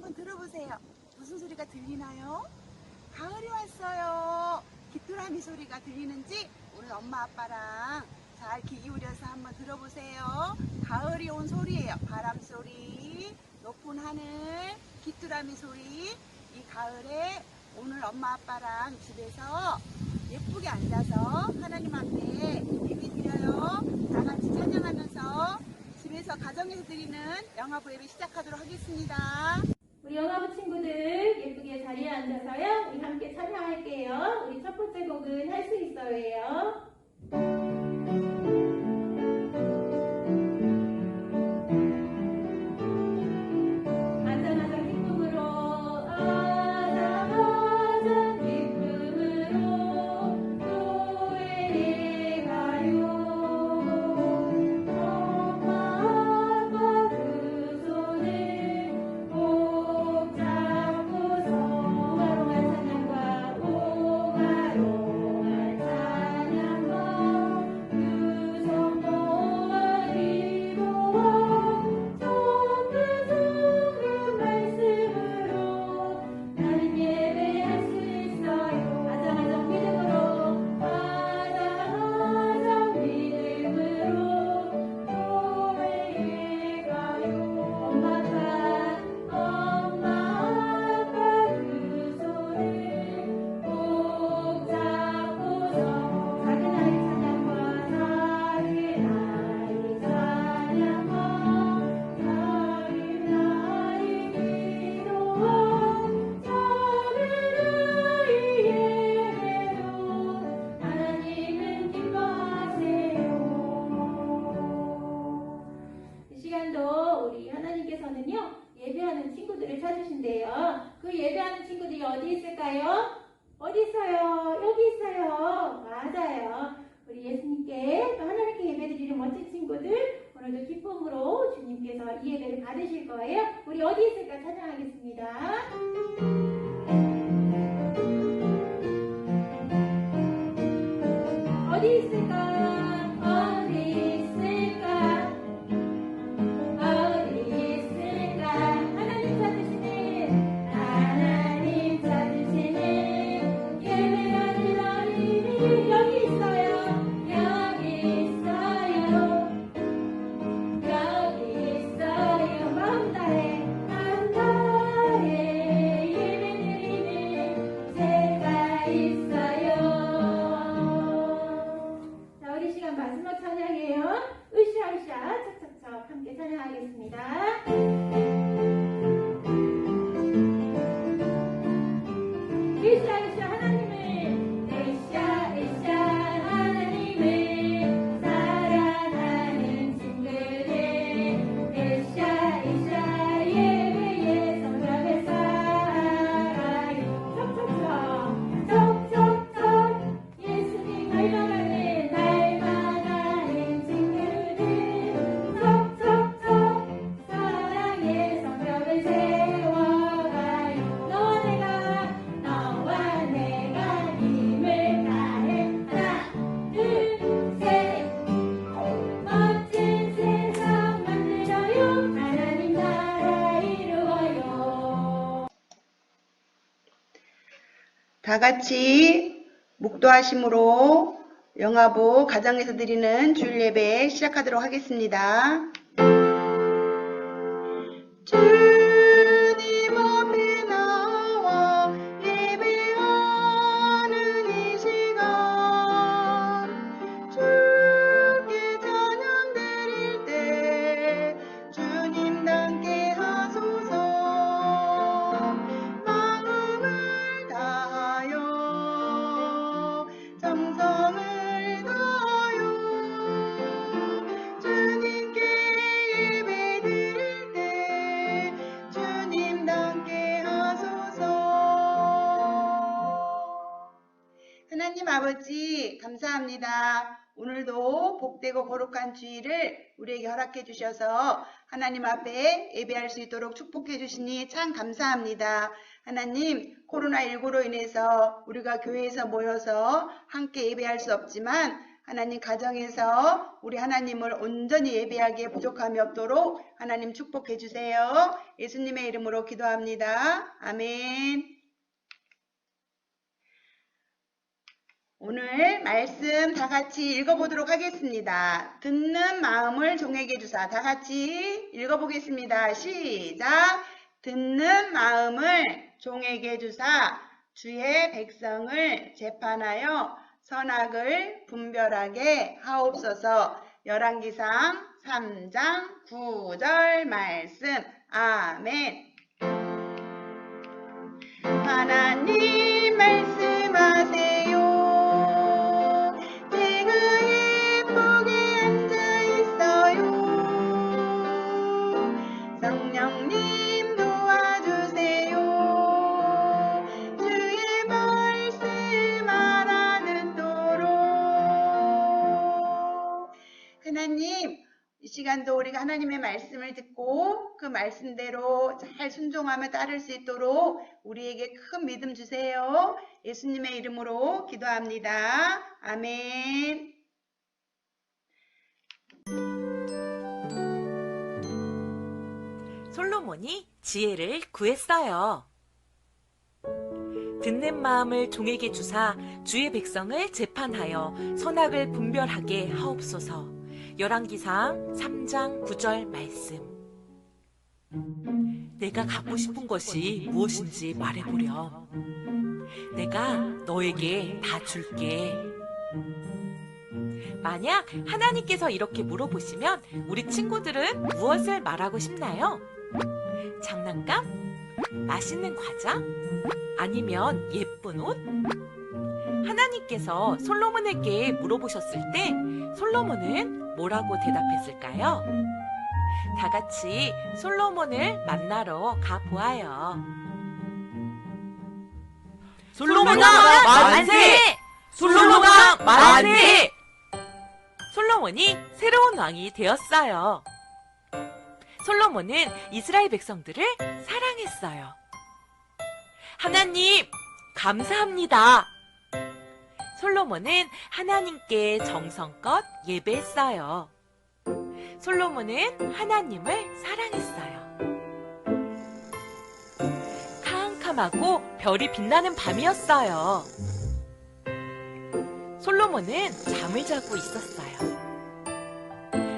한번 들어보세요. 무슨 소리가 들리나요? 가을이 왔어요. 귀뚜라미 소리가 들리는지 오늘 엄마 아빠랑 잘 귀 기울여서 한번 들어보세요. 가을이 온 소리예요. 바람 소리, 높은 하늘, 귀뚜라미 소리. 이 가을에 오늘 엄마 아빠랑 집에서 예쁘게 앉아서 하나님 앞에 예배 드려요. 다 같이 찬양하면서 집에서 가정에서 드리는 영화부 예배 시작하도록 하겠습니다. 우리 영화부 친구들 예쁘게 자리에 앉아서요. 우리 함께 찬양할게요. 우리 첫 번째 곡은 할 수 있어요 어디 있을까요? 어디 있어요? 여기 있어요. 맞아요. 우리 예수님께 또 하나님께 예배드리는 멋진 친구들 오늘도 기쁨으로 주님께서 이 예배를 받으실 거예요. 우리 어디 있을까 찬양하겠습니다. 어디 있을까 다 같이 묵도하심으로 영화부 가정에서 드리는 주일 예배 시작하도록 하겠습니다. 감사합니다. 오늘도 복되고 거룩한 주일을 우리에게 허락해 주셔서 하나님 앞에 예배할 수 있도록 축복해 주시니 참 감사합니다. 하나님 코로나19로 인해서 우리가 교회에서 모여서 함께 예배할 수 없지만 하나님 가정에서 우리 하나님을 온전히 예배하기에 부족함이 없도록 하나님 축복해 주세요. 예수님의 이름으로 기도합니다. 아멘. 오늘 말씀 다 같이 읽어보도록 하겠습니다. 듣는 마음을 종에게 주사 다 같이 읽어보겠습니다. 시작. 듣는 마음을 종에게 주사 주의 백성을 재판하여 선악을 분별하게 하옵소서. 열왕기상 3장 9절 말씀. 아멘. 하나님 하나님, 이 시간도 우리가 하나님의 말씀을 듣고 그 말씀대로 잘 순종하며 따를 수 있도록 우리에게 큰 믿음 주세요. 예수님의 이름으로 기도합니다. 아멘. 솔로몬이 지혜를 구했어요. 듣는 마음을 종에게 주사 주의 백성을 재판하여 선악을 분별하게 하옵소서. 열왕기상 3장 9절 말씀. 내가 갖고 싶은 것이 무엇인지 말해보렴. 내가 너에게 다 줄게. 만약 하나님께서 이렇게 물어보시면 우리 친구들은 무엇을 말하고 싶나요? 장난감? 맛있는 과자? 아니면 예쁜 옷? 하나님께서 솔로몬에게 물어보셨을 때 솔로몬은 뭐라고 대답했을까요? 다 같이 솔로몬을 만나러 가보아요. 솔로몬아, 만세! 솔로몬아, 만세! 솔로몬이 새로운 왕이 되었어요. 솔로몬은 이스라엘 백성들을 사랑했어요. 하나님, 감사합니다. 솔로몬은 하나님께 정성껏 예배했어요. 솔로몬은 하나님을 사랑했어요. 캄캄하고 별이 빛나는 밤이었어요. 솔로몬은 잠을 자고 있었어요.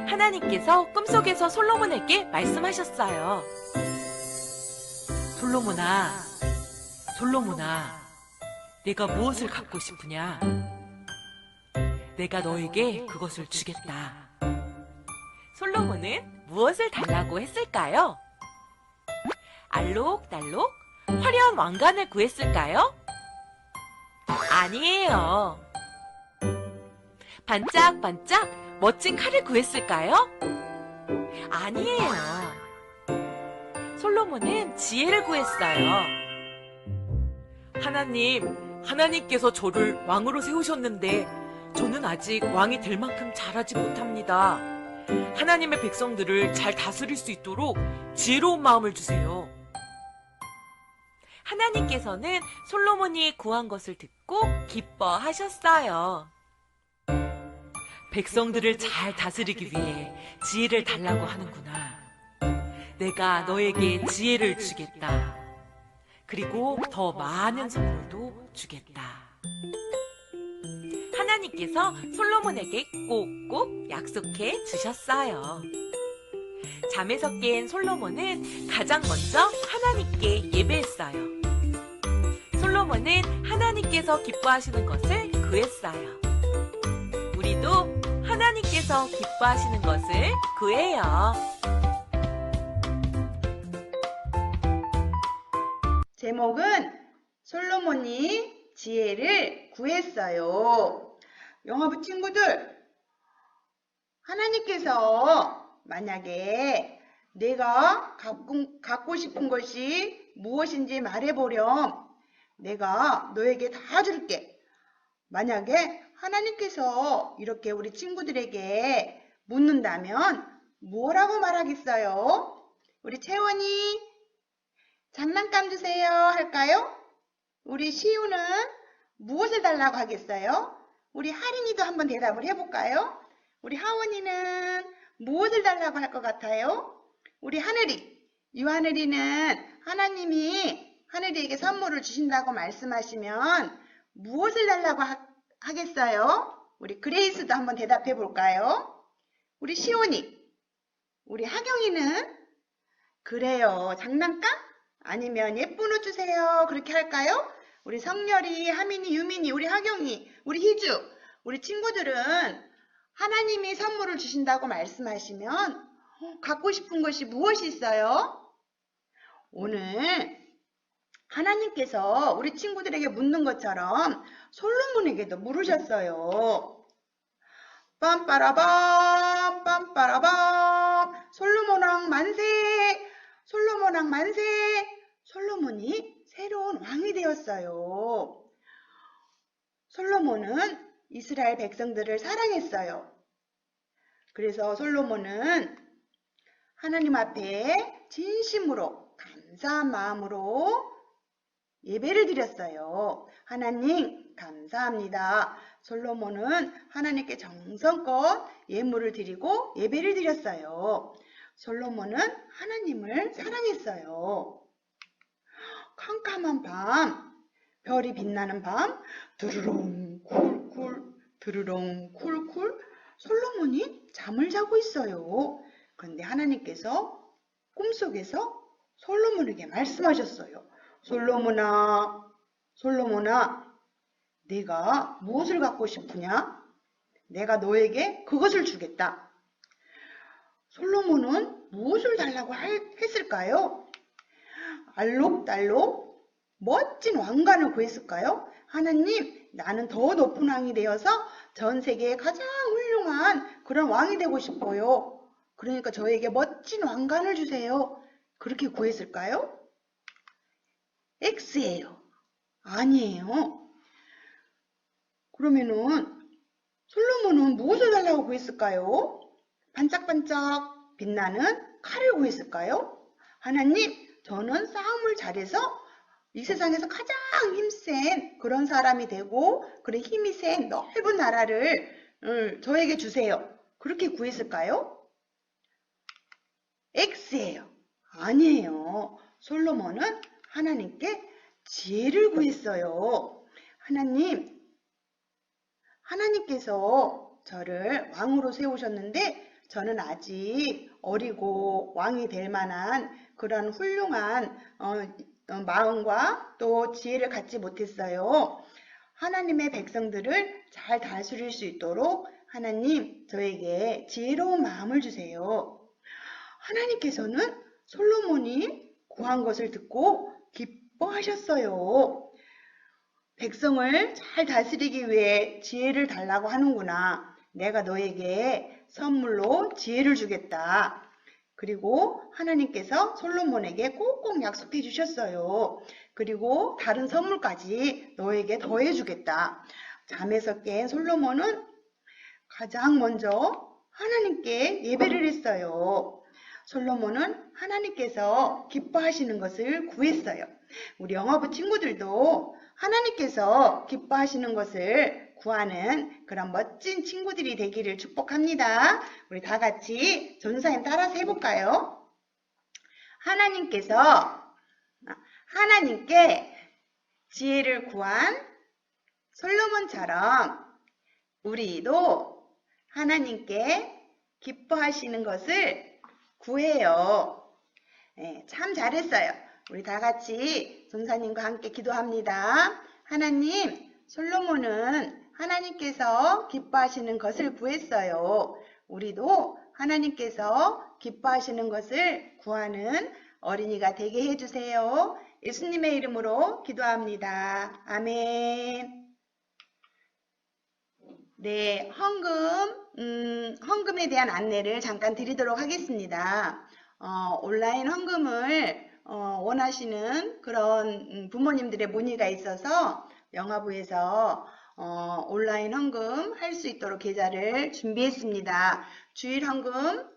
하나님께서 꿈속에서 솔로몬에게 말씀하셨어요. 솔로몬아, 솔로몬아, 내가 무엇을 갖고 싶으냐? 내가 너에게 그것을 주겠다. 솔로몬은 무엇을 달라고 했을까요? 알록달록 화려한 왕관을 구했을까요? 아니에요. 반짝반짝 멋진 칼을 구했을까요? 아니에요. 솔로몬은 지혜를 구했어요. 하나님, 하나님께서 저를 왕으로 세우셨는데 저는 아직 왕이 될 만큼 잘하지 못합니다. 하나님의 백성들을 잘 다스릴 수 있도록 지혜로운 마음을 주세요. 하나님께서는 솔로몬이 구한 것을 듣고 기뻐하셨어요. 백성들을 잘 다스리기 위해 지혜를 달라고 하는구나. 내가 너에게 지혜를 주겠다. 그리고 더 많은 선물도 주겠다. 하나님께서 솔로몬에게 꼭꼭 약속해 주셨어요. 잠에서 깬 솔로몬은 가장 먼저 하나님께 예배했어요. 솔로몬은 하나님께서 기뻐하시는 것을 구했어요. 우리도 하나님께서 기뻐하시는 것을 구해요. 제목은 솔로몬이 지혜를 구했어요. 영화부 친구들, 하나님께서 만약에 내가 갖고, 갖고 싶은 것이 무엇인지 말해보렴. 내가 너에게 다 줄게. 만약에 하나님께서 이렇게 우리 친구들에게 묻는다면 뭐라고 말하겠어요? 우리 채원이 장난감 주세요 할까요? 우리 시우는 무엇을 달라고 하겠어요? 우리 하린이도 한번 대답을 해볼까요? 우리 하원이는 무엇을 달라고 할 것 같아요? 우리 하늘이, 유하늘이는 하나님이 하늘이에게 선물을 주신다고 말씀하시면 무엇을 달라고 하, 하겠어요? 우리 그레이스도 한번 대답해 볼까요? 우리 시온이, 우리 하경이는 그래요. 장난감? 아니면 예쁜 옷 주세요. 그렇게 할까요? 우리 성열이, 하민이, 유민이, 우리 하경이, 우리 희주, 우리 친구들은 하나님이 선물을 주신다고 말씀하시면 어, 갖고 싶은 것이 무엇이 있어요? 오늘 하나님께서 우리 친구들에게 묻는 것처럼 솔로몬에게도 물으셨어요. 빰빠라밤 빰빠라밤 솔로몬왕 만세 솔로몬 왕 만세 솔로몬이 새로운 왕이 되었어요. 솔로몬은 이스라엘 백성들을 사랑했어요. 그래서 솔로몬은 하나님 앞에 진심으로 감사한 마음으로 예배를 드렸어요. 하나님 감사합니다. 솔로몬은 하나님께 정성껏 예물을 드리고 예배를 드렸어요. 솔로몬은 하나님을 사랑했어요. 캄캄한 밤, 별이 빛나는 밤, 드르릉 쿨쿨, 드르릉 쿨쿨, 솔로몬이 잠을 자고 있어요. 그런데 하나님께서 꿈속에서 솔로몬에게 말씀하셨어요. 솔로몬아, 솔로몬아, 네가 무엇을 갖고 싶으냐? 내가 너에게 그것을 주겠다. 솔로몬은 무엇을 달라고 할- 했을까요? 알록달록 멋진 왕관을 구했을까요? 하나님, 나는 더 높은 왕이 되어서 전 세계에 가장 훌륭한 그런 왕이 되고 싶어요. 그러니까 저에게 멋진 왕관을 주세요. 그렇게 구했을까요? X예요. 아니에요. 그러면은 솔로몬은 무엇을 달라고 구했을까요? 반짝반짝 빛나는 칼을 구했을까요? 하나님, 저는 싸움을 잘해서 이 세상에서 가장 힘센 그런 사람이 되고 그런 힘이 센 넓은 나라를 음, 저에게 주세요. 그렇게 구했을까요? X예요. 아니에요. 솔로몬은 하나님께 지혜를 구했어요. 하나님, 하나님께서 저를 왕으로 세우셨는데 저는 아직 어리고 왕이 될 만한 그런 훌륭한 어, 어, 마음과 또 지혜를 갖지 못했어요. 하나님의 백성들을 잘 다스릴 수 있도록 하나님 저에게 지혜로운 마음을 주세요. 하나님께서는 솔로몬이 구한 것을 듣고 기뻐하셨어요. 백성을 잘 다스리기 위해 지혜를 달라고 하는구나. 내가 너에게 선물로 지혜를 주겠다. 그리고 하나님께서 솔로몬에게 꼭꼭 약속해 주셨어요. 그리고 다른 선물까지 너에게 더해 주겠다. 잠에서 깬 솔로몬은 가장 먼저 하나님께 예배를 했어요. 솔로몬은 하나님께서 기뻐하시는 것을 구했어요. 우리 영어부 친구들도 하나님께서 기뻐하시는 것을 구하는 그런 멋진 친구들이 되기를 축복합니다. 우리 다 같이 전사님 따라서 해볼까요? 하나님께서 하나님께 지혜를 구한 솔로몬처럼 우리도 하나님께 기뻐하시는 것을 구해요. 네, 참 잘했어요. 우리 다 같이 전사님과 함께 기도합니다. 하나님, 솔로몬은 하나님께서 기뻐하시는 것을 구했어요. 우리도 하나님께서 기뻐하시는 것을 구하는 어린이가 되게 해주세요. 예수님의 이름으로 기도합니다. 아멘. 네, 헌금, 음, 헌금에 대한 안내를 잠깐 드리도록 하겠습니다. 어, 온라인 헌금을 어, 원하시는 그런 음, 부모님들의 문의가 있어서 영화부에서 어, 온라인 헌금 할 수 있도록 계좌를 준비했습니다. 주일 헌금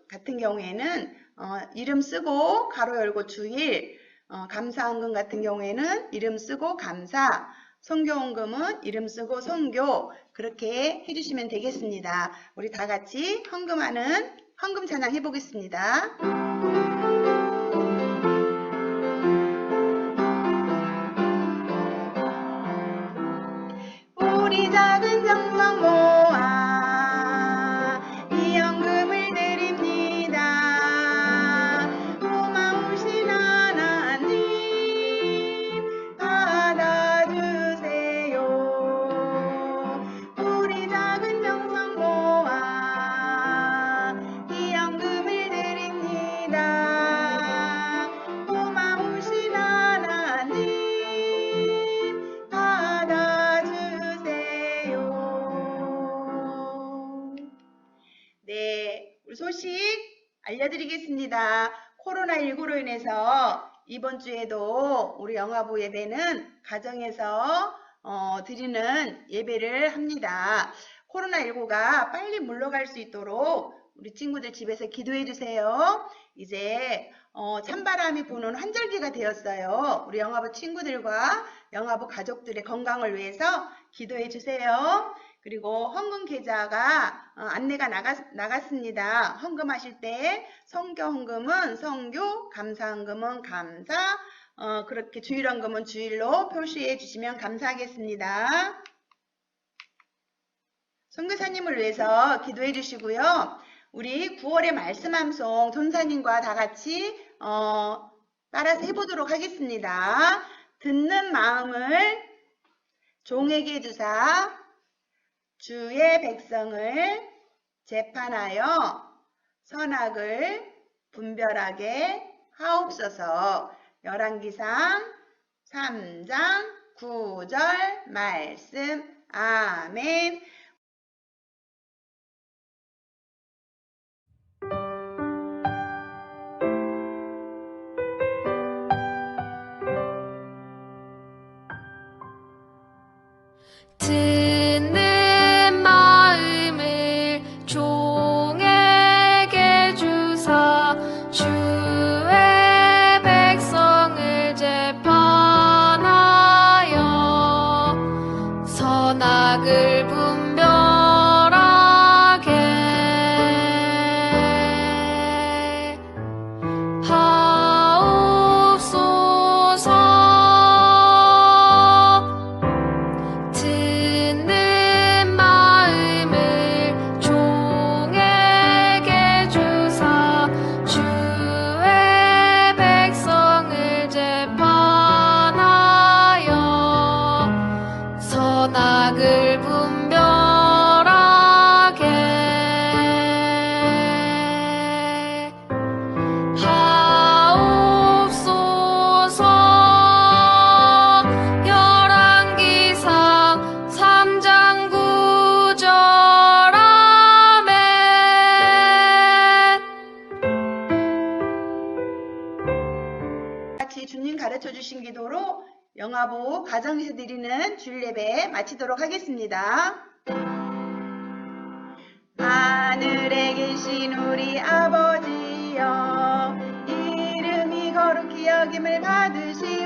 같은 경우에는 어, 이름 쓰고 가로 열고 주일, 어, 감사 헌금 같은 경우에는 이름 쓰고 감사, 성교 헌금은 이름 쓰고 성교 그렇게 해주시면 되겠습니다. 우리 다 같이 헌금하는 헌금 찬양 해보겠습니다. 알려드리겠습니다. 코로나19로 인해서 이번 주에도 우리 영화부 예배는 가정에서 어, 드리는 예배를 합니다. 코로나19가 빨리 물러갈 수 있도록 우리 친구들 집에서 기도해 주세요. 이제 어, 찬바람이 부는 환절기가 되었어요. 우리 영화부 친구들과 영화부 가족들의 건강을 위해서 기도해 주세요. 그리고 헌금 계좌가 어, 안내가 나갔, 나갔습니다. 헌금하실 때 성교 헌금은 성교, 감사 헌금은 감사, 어, 그렇게 주일 헌금은 주일로 표시해 주시면 감사하겠습니다. 선교사님을 위해서 기도해 주시고요. 우리 9월의 말씀 함송 전사님과 다 같이 어, 따라서 해보도록 하겠습니다. 듣는 마음을 종에게 주사 주의 백성을 재판하여 선악을 분별하게 하옵소서. 열왕기상 3장 9절 말씀 아멘. 같이 주님 가르쳐 주신 기도로 영화보 가정에서 드리는 주일 예배 마치도록 하겠습니다. 하늘에 계신 우리 아버지여 이름이 거룩히 여김을 받으시오